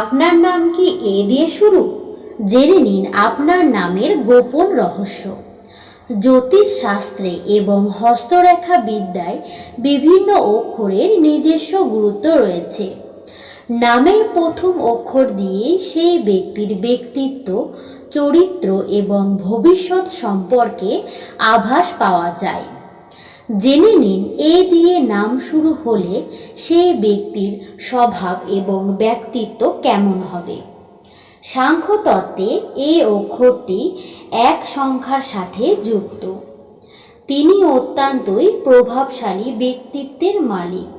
আপনার নাম কি এ দিয়ে শুরু? জেনে নিন আপনার নামের গোপন রহস্য। জ্যোতিষ শাস্ত্রে এবং হস্তরেখা বিদ্যায় বিভিন্ন অক্ষরের নিজস্ব গুরুত্ব রয়েছে। নামের প্রথম অক্ষর দিয়ে সেই ব্যক্তির ব্যক্তিত্ব, চরিত্র এবং ভবিষ্যৎ সম্পর্কে আভাস পাওয়া যায়। জেনে নিন, এ দিয়ে নাম শুরু হলে সেই ব্যক্তির স্বভাব এবং ব্যক্তিত্ব কেমন হবে। সাংখ্যতত্ত্বে এই অক্ষরটি এক সংখ্যার সাথে যুক্ত। তিনি অত্যন্তই প্রভাবশালী ব্যক্তিত্বের মালিক।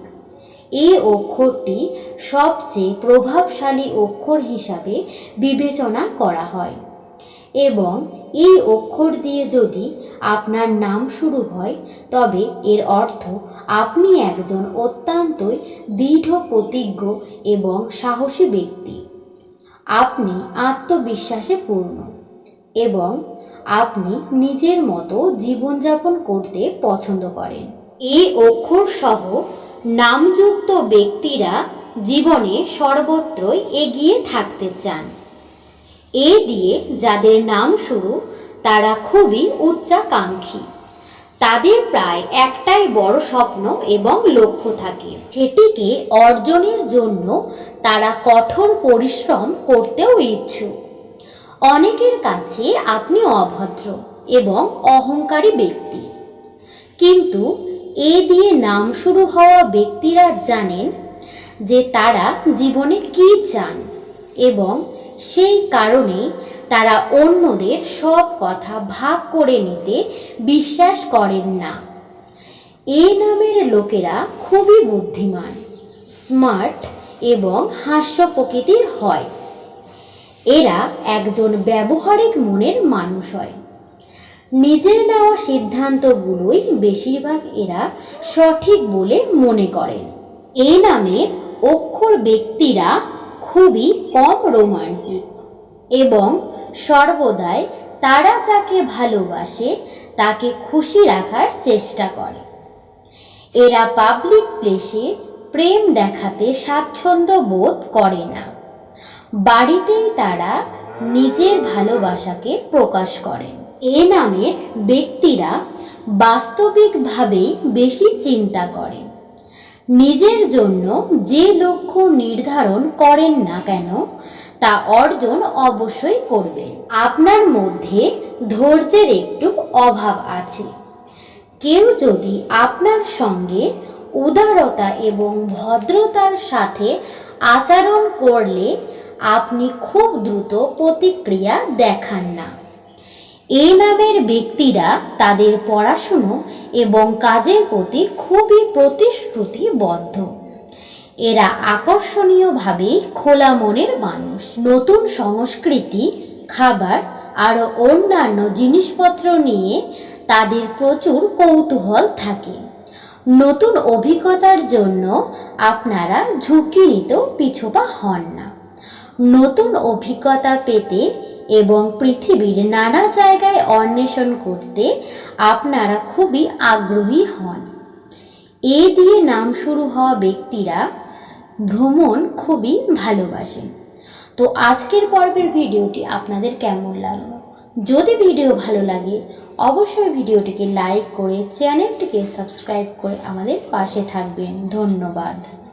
এই অক্ষরটি সবচেয়ে প্রভাবশালী অক্ষর হিসাবে বিবেচনা করা হয়। এবং এই অক্ষর দিয়ে যদি আপনার নাম শুরু হয়, তবে এর অর্থ আপনি একজন অত্যন্তই দৃঢ়, প্রতিজ্ঞ এবং সাহসী ব্যক্তি। আপনি আত্মবিশ্বাসে পূর্ণ এবং আপনি নিজের মতো জীবনযাপন করতে পছন্দ করেন। এই অক্ষর সহ নামযুক্ত ব্যক্তিরা জীবনে সর্বত্রই এগিয়ে থাকতে চান। এ দিয়ে যাদের নাম শুরু, তারা খুবই উচ্চাকাঙ্ক্ষী। তাদের প্রায় একটাই বড় স্বপ্ন এবং লক্ষ্য থাকে। সেটিকে অর্জনের জন্য তারা কঠোর পরিশ্রম করতেও ইচ্ছুক। অনেকের কাছে আপনি অভদ্র এবং অহংকারী ব্যক্তি। কিন্তু এ দিয়ে নাম শুরু হওয়া ব্যক্তিরা জানেন যে তারা জীবনে কী চান এবং সেই কারণেই তারা অন্যদের সব কথা ভাগ করে নিতে বিশ্বাস করেন না। এই নামের লোকেরা খুবই বুদ্ধিমান, স্মার্ট এবং হাস্য প্রকৃতির হয়। এরা একজন ব্যবহারিক মনের মানুষ হয়। নিজের নেওয়া সিদ্ধান্তগুলোই বেশিরভাগ এরা সঠিক বলে মনে করেন। এই নামের অক্ষর ব্যক্তিরা খুবই কম রোমান্টিক এবং সর্বদাই তারা যাকে ভালোবাসে, তাকে খুশি রাখার চেষ্টা করে। এরা পাবলিক প্লেসে প্রেম দেখাতে স্বাচ্ছন্দ্য বোধ করে না। বাড়িতেই তারা নিজের ভালোবাসাকে প্রকাশ করেন এ নামের ব্যক্তিরা বাস্তবিকভাবেই বেশি চিন্তা করেন নিজের জন্য যে লক্ষ্য নির্ধারণ করেন না কেন, তা অর্জন অবশ্যই করবেন আপনার মধ্যে ধৈর্যের একটু অভাব আছে। কেউ যদি আপনার সঙ্গে উদারতা এবং ভদ্রতার সাথে আচরণ করলে, আপনি খুব দ্রুত প্রতিক্রিয়া দেখান না। এই নামের ব্যক্তিরা তাদের পড়াশুনো এবং কাজের প্রতি খুবই প্রতিশ্রুতিবদ্ধ। এরা আকর্ষণীয়ভাবেই খোলা মনের মানুষ। নতুন সংস্কৃতি, খাবার আরও অন্যান্য জিনিসপত্র নিয়ে তাদের প্রচুর কৌতূহল থাকে। নতুন অভিজ্ঞতার জন্য আপনারা ঝুঁকি নিতেও পিছুপা হন না। নতুন অভিজ্ঞতা পেতে এবং পৃথিবীর নানা জায়গায় অন্বেষণ করতে আপনারা খুবই আগ্রহী হন। এ দিয়ে নাম শুরু হওয়া ব্যক্তিরা ভ্রমণ খুবই ভালোবাসেন তো আজকের পর্বের ভিডিওটি আপনাদের কেমন লাগল? যদি ভিডিও ভালো লাগে, অবশ্যই ভিডিওটিকে লাইক করে চ্যানেলটিকে সাবস্ক্রাইব করে আমাদের পাশে থাকবেন। ধন্যবাদ।